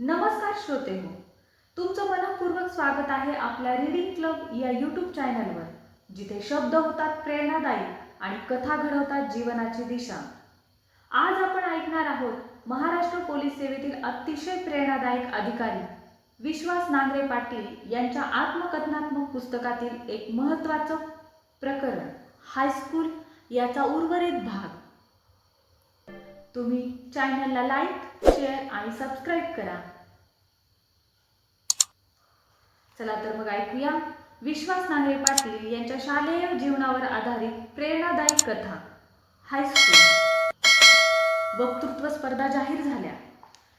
नमस्कार श्रोते हो. तुमचं मनपूर्वक स्वागत आहे आपल्या रीडिंग क्लब या यूट्यूब चॅनलवर जिथे शब्द होतात प्रेरणादायी आणि कथा घडवतात जीवनाची दिशा. आज आपण ऐकणार आहोत महाराष्ट्र पोलीस सेवेतील अतिशय प्रेरणादायक अधिकारी विश्वास नांगरे पाटील यांच्या आत्मकथनात्मक पुस्तकातील एक महत्त्वाचं प्रकरण हायस्कूल याचा उर्वरित भाग. तुम्ही चॅनलला लाईक शेअर आणि सबस्क्राईब करा. चला तर मग ऐकूया विश्वास नांगरे पाटील यांच्या शालेय जीवनावर आधारित प्रेरणादायी कथा. हायस्कूल वक्तृत्व स्पर्धा जाहीर झाल्या.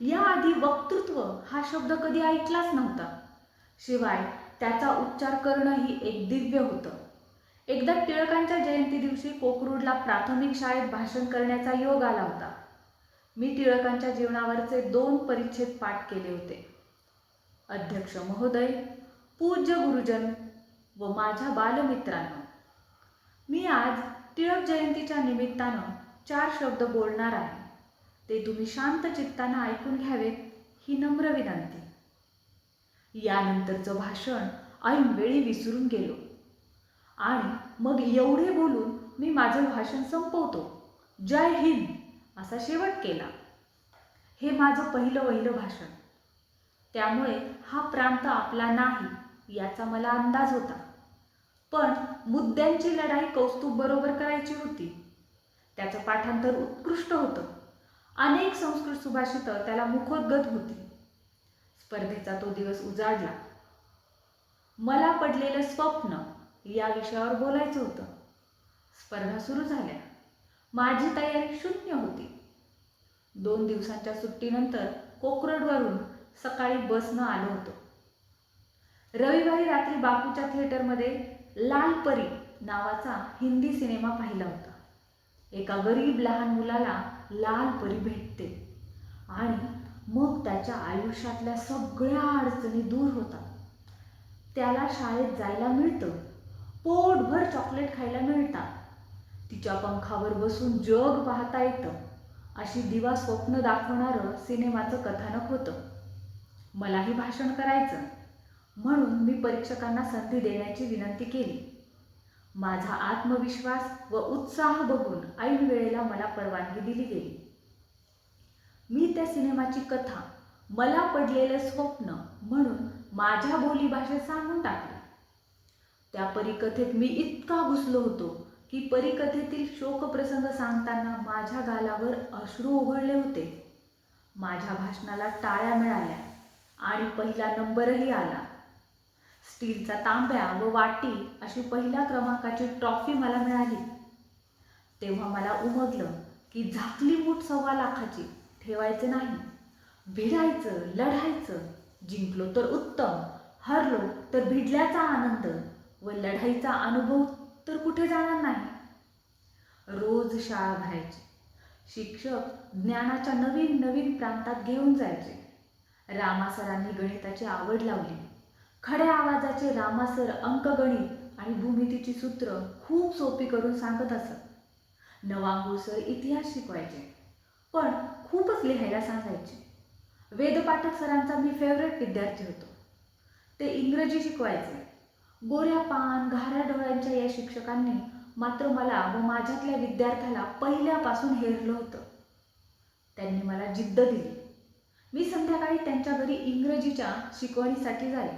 याआधी वक्तृत्व हा शब्द कधी ऐकलाच नव्हता. शिवाय त्याचा उच्चार करणंही एक दिव्य होतं. एकदा टिळकांच्या जयंती दिवशी कोकरूडला प्राथमिक शाळेत भाषण करण्याचा योग आला होता. मी टिळकांच्या जीवनावरचे दोन परिच्छेद पाठ केले होते. अध्यक्ष महोदय पूज्य गुरुजन व माझ्या बालमित्रांनो मी आज टिळक जयंतीच्या निमित्तानं चार शब्द बोलणार आहे. ते तुम्ही शांत चित्तानं ऐकून घ्यावेत ही नम्र विनंती. यानंतरचं भाषण ऐनवेळी विसरून गेलो. आणि मग एवढे बोलून मी माझं भाषण संपवतो. जय हिंद! असा शेवट केला. हे माझं पहिलं वहिलं भाषण. त्यामुळे हा प्रांत आपला नाही याचा मला अंदाज होता. पण मुद्द्यांची लढाई कौस्तुभ बरोबर करायची होती. त्याचं पाठांतर उत्कृष्ट होतं. अनेक संस्कृत सुभाषितं त्याला मुखोद्गत होती. स्पर्धेचा तो दिवस उजाडला. मला पडलेलं स्वप्न या विषयावर बोलायचं होतं. स्पर्धा सुरू झाल्या. माझी तयारी शून्य होती. दोन दिवसांच्या सुट्टीनंतर कोकरडवरून सकाळी बसनं आलो होतो. रविवारी रात्री बापूच्या थिएटरमध्ये लाल परी नावाचा हिंदी सिनेमा पाहिला होता. एका गरीब लहान मुलाला लाल परी भेटते आणि मग त्याच्या आयुष्यातल्या सगळ्या अडचणी दूर होतात. त्याला शाळेत जायला मिळतं पोटभर चॉकलेट खायला मिळतात. तिच्या पंखावर बसून जग पाहता येतं. अशी दिवा स्वप्न दाखवणारं सिनेमाचं कथानक होतं. मलाही भाषण करायचं. म्हणून मी परीक्षकांना संधी देण्याची विनंती केली. माझा आत्मविश्वास व उत्साह बघून ऐन वेळेला मला परवानगी दिली गेली. मी त्या सिनेमाची कथा मला पडलेलं स्वप्न म्हणून माझ्या बोलीभाषेत सांगून टाकली. त्या परिकथेत मी इतका घुसलो होतो की परिकथेतील शोकप्रसंग सांगताना माझ्या गालावर अश्रू उघडले होते. माझ्या भाषणाला टाळ्या मिळाल्या आणि पहिला नंबरही आला. स्टीलचा तांब्या व वाटी अशी पहिल्या क्रमांकाची ट्रॉफी मला मिळाली. तेव्हा मला उमगलं की झाकली मूठ सव्वा लाखाची ठेवायचे नाही. भिडायचं लढायचं जिंकलो तर उत्तम हरलो तर भिडल्याचा आनंद व लढाईचा अनुभव तर कुठे जाणार नाही? रोज शाळा भरायची. शिक्षक ज्ञानाच्या नवीन नवीन प्रांतात घेऊन जायचे. रामासरांनी गणिताची आवड लावली. खड्या आवाजाचे रामासर अंकगणित आणि भूमितीची सूत्र खूप सोपी करून सांगत असत. नवांगूळ सर इतिहास शिकवायचे पण खूपच लिहायला सांगायचे. वेदपाठक सरांचा मी फेवरेट विद्यार्थी होतो. ते इंग्रजी शिकवायचे. गोऱ्या पान घाऱ्या डोळ्यांच्या या शिक्षकांनी मात्र मला व माझ्यातल्या विद्यार्थ्याला पहिल्यापासून हेरलं होतं. त्यांनी मला जिद्द दिली. मी संध्याकाळी त्यांच्या घरी इंग्रजीच्या शिकवणीसाठी जाईल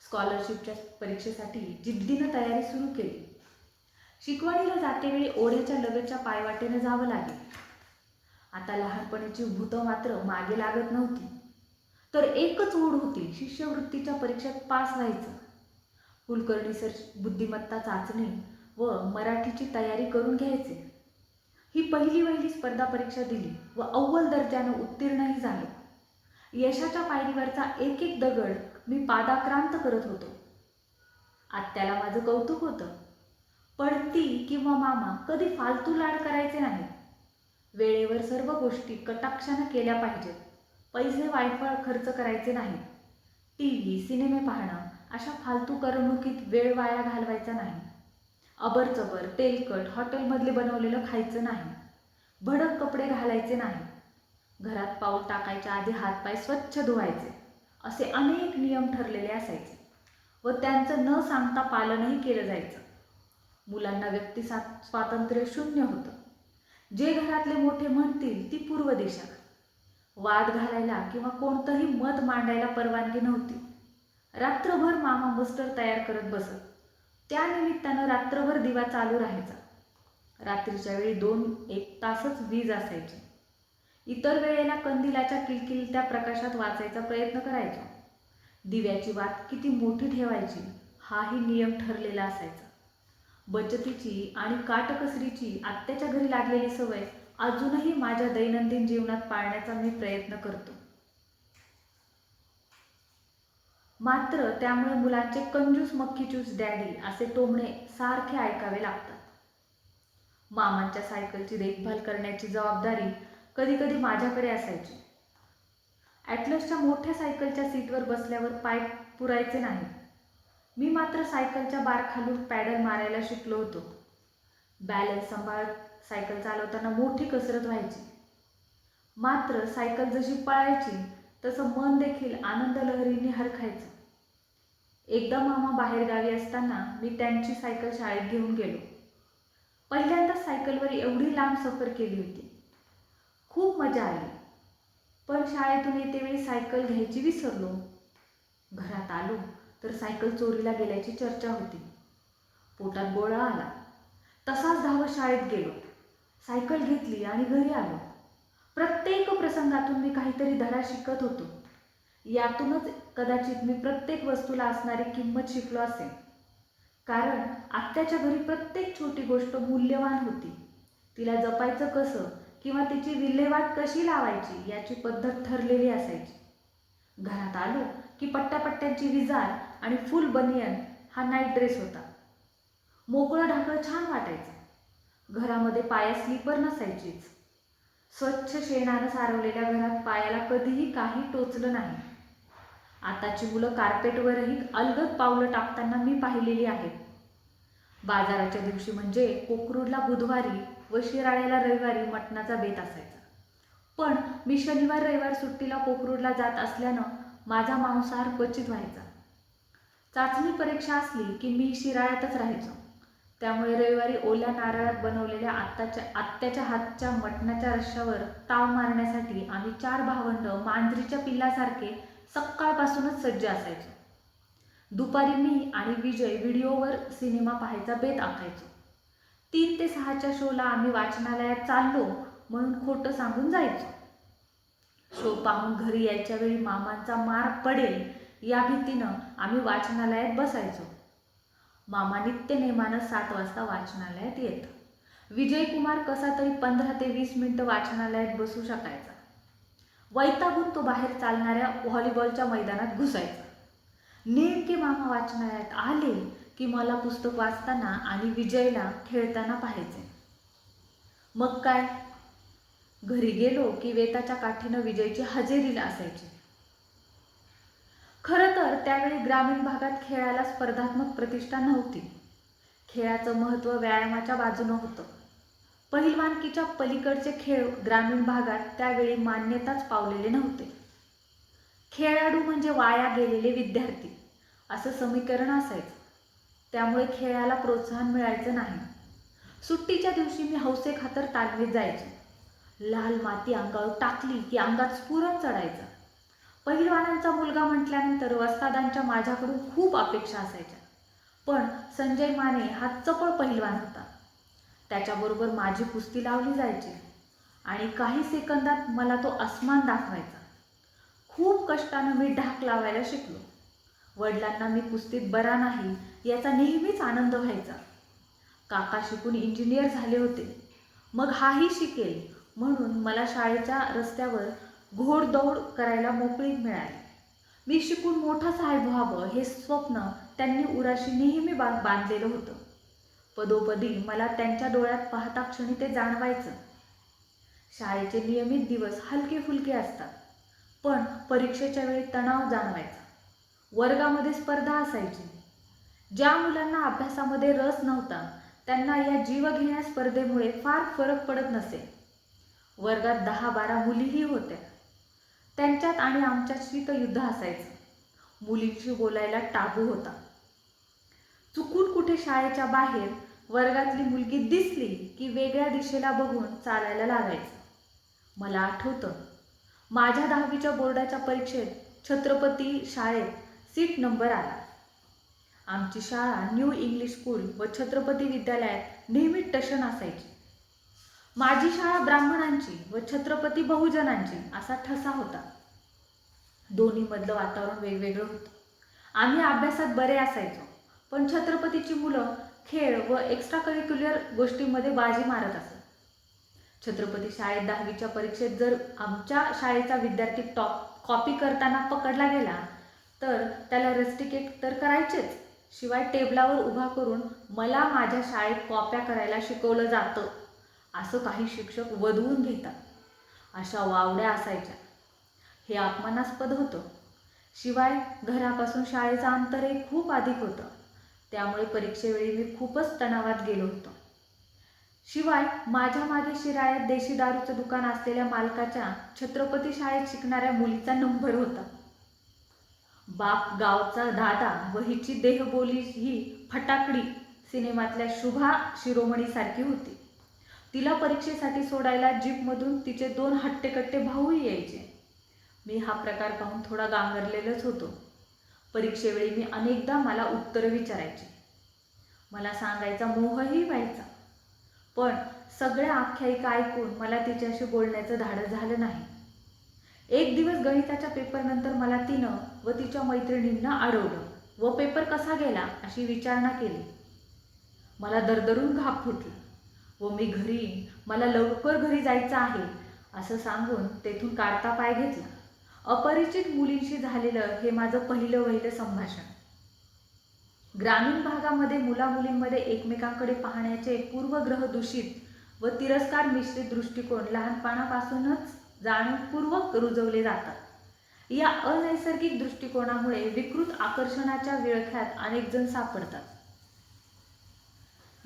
स्कॉलरशिपच्या परीक्षेसाठी जिद्दीनं तयारी सुरू केली. शिकवणीला जातेवेळी ओढ्याच्या लगतच्या पायवाटेनं जावं लागेल. आता लहानपणीची भूतं मात्र मागे लागत नव्हती. तर एकच ओढ होती शिष्यवृत्तीच्या परीक्षेत पास व्हायचं. कुलकर्णी सर बुद्धिमत्ता चाचणी व मराठीची तयारी करून घ्यायचे. ही पहिली वहिली स्पर्धा परीक्षा दिली व अव्वल दर्जानं उत्तीर्णही झाले. यशाच्या पायरीवरचा एक एक दगड मी पादाक्रांत करत होतो. आत्याला माझं कौतुक होतं. पण ती किंवा मामा कधी फालतू लाड करायचे नाही. वेळेवर सर्व गोष्टी कटाक्षानं केल्या पाहिजेत. पैसे वायफळ खर्च करायचे नाही. टी व्ही सिनेमे पाहणं अशा फालतू करमणुकीत वेळ वाया घालवायचा नाही. अबरचबर तेलकट हॉटेलमधले बनवलेलं खायचं नाही. भडक कपडे घालायचे नाही. घरात पाऊल टाकायच्या आधी हातपाय स्वच्छ धुवायचे. असे अनेक नियम ठरलेले असायचे व त्यांचं न सांगता पालनही केलं जायचं. मुलांना व्यक्ती स्वातंत्र्य शून्य होतं. जे घरातले मोठे म्हणतील ती पूर्व दिशा. वाद घालायला किंवा कोणतंही मत मांडायला परवानगी नव्हती. रात्रभर मामा बस्टर तयार करत बसत. त्यानिमित्तानं रात्रभर दिवा चालू राहायचा. रात्रीच्या वेळी दोन एक तासच वीज असायची. इतर वेळेला कंदिलाच्या किलकिलत्या प्रकाशात वाचायचा प्रयत्न करायचो. दिव्याची वात किती मोठी ठेवायची हाही नियम ठरलेला असायचा. बचतीची आणि काटकसरीची आत्याच्या घरी लागलेली सवय अजूनही माझ्या दैनंदिन जीवनात पाळण्याचा मी प्रयत्न करतो. मात्र त्यामुळे मुलांचे कंजूस मक्खी डॅडी असे टोमणे सारखे ऐकावे लागतात. मामांच्या सायकलची देखभाल करण्याची जबाबदारी कधी कधी माझ्याकडे असायची. ॲटलसच्या मोठ्या सायकलच्या सीटवर बसल्यावर पाय पुरायचे नाही. मी मात्र सायकलच्या बार खालून पॅडल मारायला शिकलो होतो. बॅलन्स सांभाळत सायकल चालवताना मोठी कसरत व्हायची. मात्र सायकल जशी पळायची तसं मन देखील आनंद लहरीने हरखायचं. एकदा मामा बाहेरगावी असताना मी त्यांची सायकल शाळेत घेऊन गेलो. पहिल्यांदा सायकलवर एवढी लांब सफर केली होती. खूप मजा आली. पण शाळेतून येतेवेळी सायकल घ्यायची विसरलो. घरात आलो तर सायकल चोरीला गेल्याची चर्चा होती. पोटात गोळा आला. तसाच धावत शाळेत गेलो. सायकल घेतली आणि घरी आलो. प्रत्येक प्रसंगातून मी काहीतरी धडा शिकत होतो. यातूनच कदाचित मी प्रत्येक वस्तूला असणारी किंमत शिकलो असेल कारण आत्याच्या घरी प्रत्येक छोटी गोष्ट मूल्यवान होती. तिला जपायचं कसं किंवा तिची विल्हेवाट कशी लावायची याची पद्धत ठरलेली असायची. घरात आलो की पट्ट्यापट्ट्यांची विजार आणि फुल बनियन हा नाईट ड्रेस होता. मोकळं ढाकळं छान वाटायचं. घरामध्ये पाया स्लीपर नसायचीच. स्वच्छ शेणानं सारवलेल्या घरात पायाला कधीही काही टोचलं नाही. आताची मुलं कार्पेटवरही अलगद पावलं टाकताना मी पाहिलेली आहेत. बाजाराच्या दिवशी म्हणजे कोकरूडला बुधवारी व शिराळ्याला रविवारी मटणाचा बेत असायचा. पण मी शनिवार रविवार सुट्टीला कोकरूडला जात असल्यानं माझा मांसाहार क्वचित व्हायचा. चाचणी परीक्षा असली की मी शिराळ्यातच राहायचो. त्यामुळे रविवारी ओल्या नारळात बनवलेल्या आत्ताच्या आत्याच्या हातच्या मटणाच्या रश्श्यावर ताव मारण्यासाठी आम्ही चार भावंड मांजरीच्या पिल्लासारखे सकाळपासूनच सज्ज असायचो. दुपारी मी आणि विजय व्हिडिओवर सिनेमा पाहायचा बेत आखायचो. तीन ते सहाच्या शोला आम्ही वाचनालयात चाललो म्हणून खोटं सांगून जायचो. शो पाहून घरी यायच्या वेळी मामांचा मार पडेल या भीतीनं आम्ही वाचनालयात बसायचो. मामा नित्य नेमानं सात वाजता वाचनालयात येत. विजयकुमार कसा तरी पंधरा ते वीस मिनटं वाचनालयात बसू शकायचा. वैतागून तो बाहेर चालणाऱ्या व्हॉलीबॉलच्या मैदानात घुसायचा. नेमके मामा वाचनालयात आले की मला पुस्तक वाचताना आणि विजयला खेळताना पाहायचे. मग काय? घरी गेलो की वेताच्या काठीनं विजयची हजेरीला असायची. खरं तर त्यावेळी ग्रामीण भागात खेळाला स्पर्धात्मक प्रतिष्ठा नव्हती. खेळाचं महत्त्व व्यायामाच्या बाजूनं होतं. पहिलवानकीच्या पलीकडचे खेळ ग्रामीण भागात त्यावेळी मान्यताच पावलेले नव्हते. खेळाडू म्हणजे वाया गेलेले विद्यार्थी असं समीकरण असायचं. त्यामुळे खेळाला प्रोत्साहन मिळायचं नाही. सुट्टीच्या दिवशी मी हौसे खातर तालवीत जायचो. लाल माती अंगावर टाकली की अंगात स्फुरण चढायचं. पहिलवानांचा मुलगा म्हटल्यानंतर वस्तादांच्या माझ्याकडून खूप अपेक्षा असायच्या. पण संजय माने हा चपळ पहिलवान होता. त्याच्याबरोबर माझी कुस्ती लावली जायची आणि काही सेकंदात मला तो अस्मान दाखवायचा. खूप कष्टानं मी ढाक लावायला शिकलो. वडिलांना मी कुस्तीत बरा नाही याचा नेहमीच आनंद व्हायचा. काका शिकून इंजिनियर झाले होते. मग हाही शिकेल म्हणून मला शाळेच्या रस्त्यावर घोडदौड करायला मोकळी मिळाली. मी शिकून मोठा साहेब व्हावं हे स्वप्न त्यांनी उराशी नेहमी बा बांधलेलं होतं. पदोपदी मला त्यांच्या डोळ्यात पाहता क्षणी ते जाणवायचं. शाळेचे नियमित दिवस हलके फुलके असतात पण परीक्षेच्या वेळी तणाव जाणवायचा. वर्गामध्ये स्पर्धा असायची. ज्या मुलांना अभ्यासामध्ये रस नव्हता त्यांना या जीवघेण्या स्पर्धेमुळे फार फरक पडत नसे. वर्गात दहा बारा मुलीही होत्या. त्यांच्यात आणि आमच्यात शीतयुद्ध असायचं. मुलींशी बोलायला टाबू होता. चुकून कुठे शाळेच्या बाहेर वर्गातली मुलगी दिसली की वेगळ्या दिशेला बघून चालायला लागायचं. मला आठवतं माझ्या दहावीच्या बोर्डाच्या परीक्षेत छत्रपती शाळेत सीट नंबर आला. आमची शाळा न्यू इंग्लिश स्कूल व छत्रपती विद्यालयात नेहमी टशन असायची. माझी शाळा ब्राह्मणांची व छत्रपती बहुजनांची असा ठसा होता. दोन्हीमधलं वातावरण वेगवेगळं होतं. आम्ही अभ्यासात बरे असायचो पण छत्रपतीची मुलं खेळ व एक्स्ट्रा करिक्युलर गोष्टींमध्ये बाजी मारत असत. छत्रपती शाळेत दहावीच्या परीक्षेत जर आमच्या शाळेचा विद्यार्थी टॉप कॉपी करताना पकडला गेला तर त्याला रस्टिकेट तर करायचेच शिवाय टेबलावर उभा करून मला माझ्या शाळेत कॉप्या करायला शिकवलं जातं. असं काही शिक्षक वधवून घेतात. अशा वावड्या असायच्या. हे अपमानास्पद होतं. शिवाय घरापासून शाळेचं अंतरही खूप अधिक होतं. त्यामुळे परीक्षेवेळी मी खूपच तणावात गेलो होतो. शिवाय माझ्या मागे शिराळ्यात देशी दारूचं दुकान असलेल्या मालकाच्या छत्रपती शाळेत शिकणाऱ्या मुलीचा नंबर होता. बाप गावचा दादा व हिची देहबोली ही फटाकडी सिनेमातल्या शुभा शिरोमणीसारखी होती. तिला परीक्षेसाठी सोडायला जीपमधून तिचे दोन हट्टेकट्टे भाऊही यायचे. मी हा प्रकार पाहून थोडा गांगरलेलंच होतो. परीक्षेवेळी मी अनेकदा मला उत्तरं विचारायची. मला सांगायचा मोहही व्हायचा. पण सगळ्या आख्यायिका ऐकून मला तिच्याशी बोलण्याचं धाडस झालं नाही. एक दिवस गणिताच्या पेपरनंतर मला तिनं व तिच्या मैत्रिणींना अडवलं व पेपर कसा गेला? अशी विचारणा केली. मला दरदरून घाप फुटला. व मी घरी मला लवकर घरी जायचं आहे असं सांगून तेथून काढता पाय घेतला. अपरिचित मुलींशी झालेलं हे माझं पहिलं वहिलं संभाषण. ग्रामीण भागामध्ये मुलामुलींमध्ये एकमेकांकडे पाहण्याचे पूर्वग्रह दूषित व तिरस्कार मिश्रित दृष्टिकोन लहानपणापासूनच जाणीवपूर्वक रुजवले जातात. या अनैसर्गिक दृष्टिकोनामुळे विकृत आकर्षणाच्या विळख्यात अनेक जण सापडतात.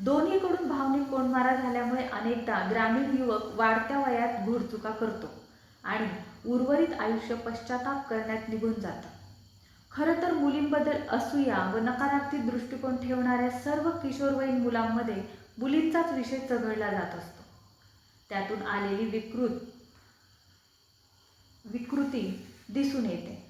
दोन्हीकडून भावनिक कोंडमारा झाल्यामुळे अनेकदा ग्रामीण युवक वाढत्या वयात घोडचुका करतो आणि उर्वरित आयुष्य पश्चाताप करण्यात निघून जातं. खरं तर मुलींबद्दल असूया व नकारात्मक दृष्टिकोन ठेवणाऱ्या सर्व किशोरवयीन मुलांमध्ये मुलींचाच विषय चघळला जात असतो. त्यातून आलेली विकृत विकृती दिसून येते.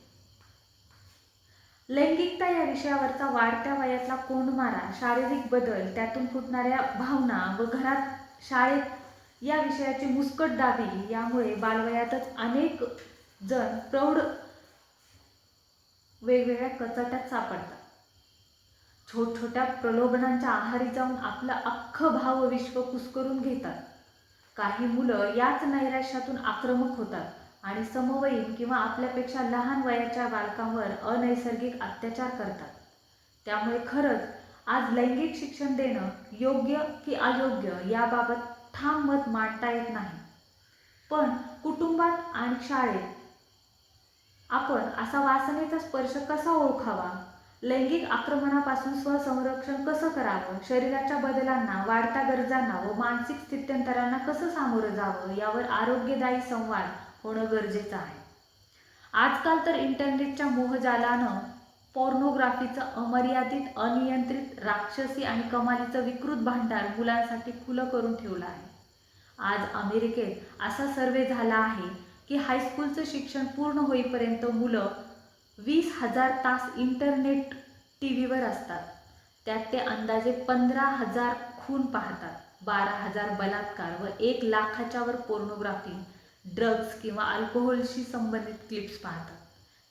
लैंगिकता या विषयावरचा वाढत्या वयातला कोंडमारा शारीरिक बदल त्यातून फुटणाऱ्या भावना व घरात शाळेत या विषयाची मुस्कट दाबी यामुळे बालवयातच अनेक जण प्रौढ वेगवेगळ्या कचाट्यात सापडतात. छोटछोट्या प्रलोभनांच्या आहारी जाऊन आपलं अख्खं भाव विश्व कुस्करून घेतात. काही मुलं याच नैराश्यातून आक्रमक होतात. आणि समवयीन किंवा आपल्यापेक्षा लहान वयाच्या बालकांवर अनैसर्गिक अत्याचार करतात. त्यामुळे खरंच आज लैंगिक शिक्षण देणं योग्य की अयोग्य याबाबत ठाम मत मांडता येत नाही. पण कुटुंबात आणि शाळेत आपण असा वासनेचा स्पर्श कसा ओळखावा? लैंगिक आक्रमणापासून स्वसंरक्षण कसं करावं? शरीराच्या बदलांना वाढत्या गरजांना व मानसिक स्थित्यंतरांना कसं सामोरं जावं? यावर आरोग्यदायी संवाद होणं गरजेचं आहे. आजकाल तर इंटरनेटच्या मोहजालानं पॉर्नोग्राफीचं अमर्यादित अनियंत्रित राक्षसी आणि कमालीचं विकृत भांडार मुलांसाठी खुलं करून ठेवलं आहे. आज अमेरिकेत असा सर्वे झाला आहे की हायस्कूलचं शिक्षण पूर्ण होईपर्यंत मुलं वीस हजार तास इंटरनेट टी व्हीवर असतात. त्यात ते अंदाजे पंधरा हजार खून पाहतात. बारा हजार बलात्कार व एक लाखाच्यावर पोर्नोग्राफी ड्रग्ज किंवा अल्कोहोलशी संबंधित क्लिप्स पाहतात.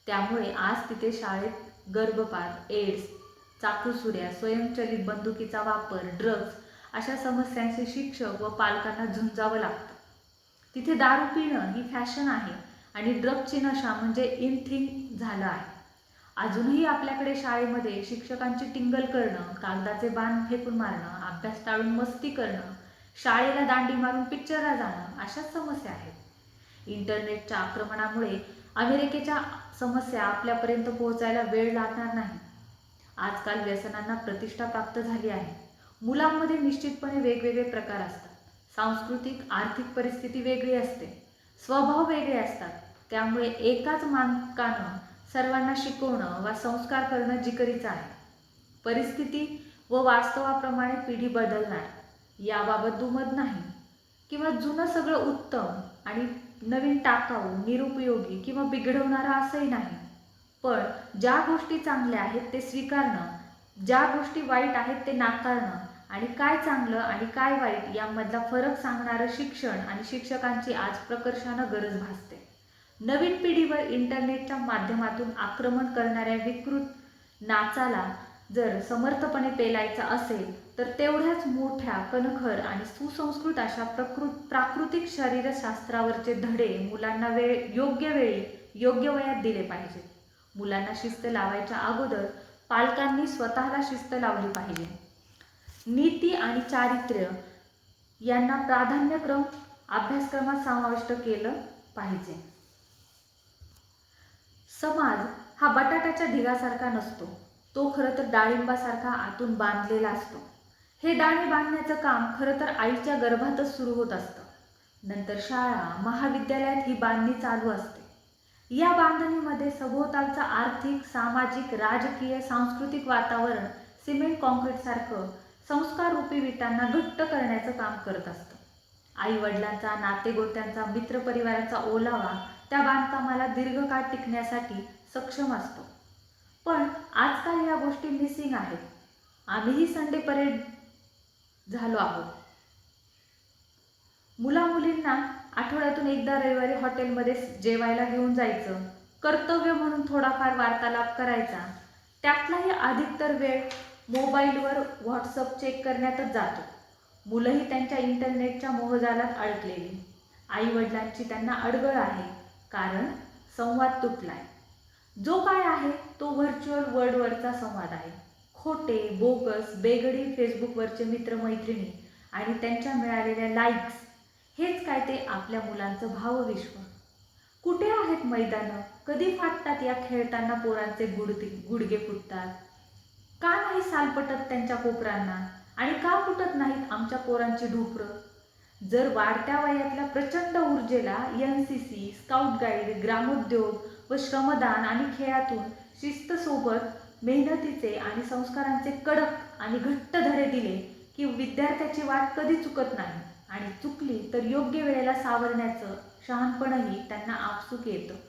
त्यामुळे आज तिथे शाळेत गर्भपात एड्स चाकूसुऱ्या स्वयंचलित बंदुकीचा वापर ड्रग्ज अशा समस्यांचे शिक्षक व पालकांना झुंजावं लागतं. तिथे दारू पिणं ही फॅशन आहे आणि ड्रगची नशा म्हणजे इन थिंग झालं आहे. अजूनही आपल्याकडे शाळेमध्ये शिक्षकांची टिंगल करणं कागदाचे बाण फेकून मारणं अभ्यास टाळून मस्ती करणं शाळेला दांडी मारून पिक्चरला जाणं अशाच समस्या आहेत. इंटरनेटच्या आक्रमणामुळे अमेरिकेच्या समस्या आपल्यापर्यंत पोहोचायला वेळ लागणार नाही. आजकाल व्यसनांना प्रतिष्ठा प्राप्त झाली आहे. मुलांमध्ये निश्चितपणे वेगवेगळे प्रकार असतात. सांस्कृतिक आर्थिक परिस्थिती वेगळी असते. स्वभाव वेगळे असतात. त्यामुळे एकाच मानकानं सर्वांना शिकवणं वा संस्कार करणं जिकरीचं आहे. परिस्थिती व वास्तवाप्रमाणे पिढी बदलणार. याबाबत दुमत नाही. किंवा जुनं सगळं उत्तम आणि नवीन टाकाऊ निरुपयोगी किंवा बिघडवणारं असंही नाही. पण ज्या गोष्टी चांगल्या आहेत ते स्वीकारणं ज्या गोष्टी वाईट आहेत ते नाकारणं आणि काय चांगलं आणि काय वाईट यामधला फरक सांगणारं शिक्षण आणि शिक्षकांची आज प्रकर्षानं गरज भासते. नवीन पिढीवर इंटरनेटच्या माध्यमातून आक्रमण करणाऱ्या विकृत नाचाला जर समर्थपणे पेलायचा असेल तर तेवढ्याच मोठ्या कणखर आणि सुसंस्कृत अशा प्रकृत प्राकृतिक शरीरशास्त्रावरचे धडे मुलांना वेळ योग्य वेळी योग्य वयात दिले पाहिजेत. मुलांना शिस्त लावायच्या अगोदर पालकांनी स्वतःला शिस्त लावली पाहिजे. नीती आणि चारित्र्य यांना प्राधान्यक्रम अभ्यासक्रमात समाविष्ट केलं पाहिजे. समाज हा बटाट्याच्या ढिगासारखा नसतो. तो खरं तर डाळिंबासारखा आतून बांधलेला असतो. हे दाणे बांधण्याचं काम खरं तर आईच्या गर्भातच सुरू होत असतं. नंतर शाळा महाविद्यालयात ही बांधणी चालू असते. या बांधणीमध्ये सभोवतालचं आर्थिक सामाजिक राजकीय सांस्कृतिक वातावरण सिमेंट कॉन्क्रीटसारखं संस्काररूपी विटांना घट्ट करण्याचं काम करत असतं. आई वडिलांचा नातेगोत्यांचा मित्रपरिवाराचा ओलावा त्या बांधकामाला दीर्घकाळ टिकण्यासाठी सक्षम असतो. पण आजकाल या गोष्टी मिसिंग आहेत. आम्हीही संडे परेड झालो आहोत. मुला मुलींना आठवड्यातून एकदा रविवारी हॉटेलमध्ये जेवायला घेऊन जायचं कर्तव्य म्हणून थोडाफार वार्तालाप करायचा त्यातलाही अधिकतर वेळ मोबाईलवर व्हॉट्सअप चेक करण्यातच जातो. मुलंही त्यांच्या इंटरनेटच्या मोहजालात अडकलेली. आई वडिलांची त्यांना अडगळ आहे कारण संवाद तुटलाय. जो काय आहे तो व्हर्च्युअल वर्ल्डवरचा संवाद आहे. खोटे बोगस बेगडी फेसबुकवरचे मित्रमैत्रिणी आणि त्यांच्या मिळालेल्या लाईक्स हेच काय ते आपल्या मुलांचं भावविश्व. कुठे आहेत मैदानं? कधी फाटतात या खेळताना पोरांचे गुडते गुडगे फुटतात? का नाही सालपटत त्यांच्या कोपरांना? आणि का फुटत नाहीत आमच्या पोरांची ढोपरं? जर वाढत्या वयातल्या प्रचंड ऊर्जेला N C C scout guide ग्रामोद्योग व श्रमदान आणि खेळातून शिस्तसोबत मेहनतीचे आणि संस्कारांचे कडक आणि घट्ट धडे दिले की विद्यार्थ्याची वाट कधी चुकत नाही. आणि चुकली तर योग्य वेळेला सावरण्याचं शहाणपणही त्यांना आपसूक येतं.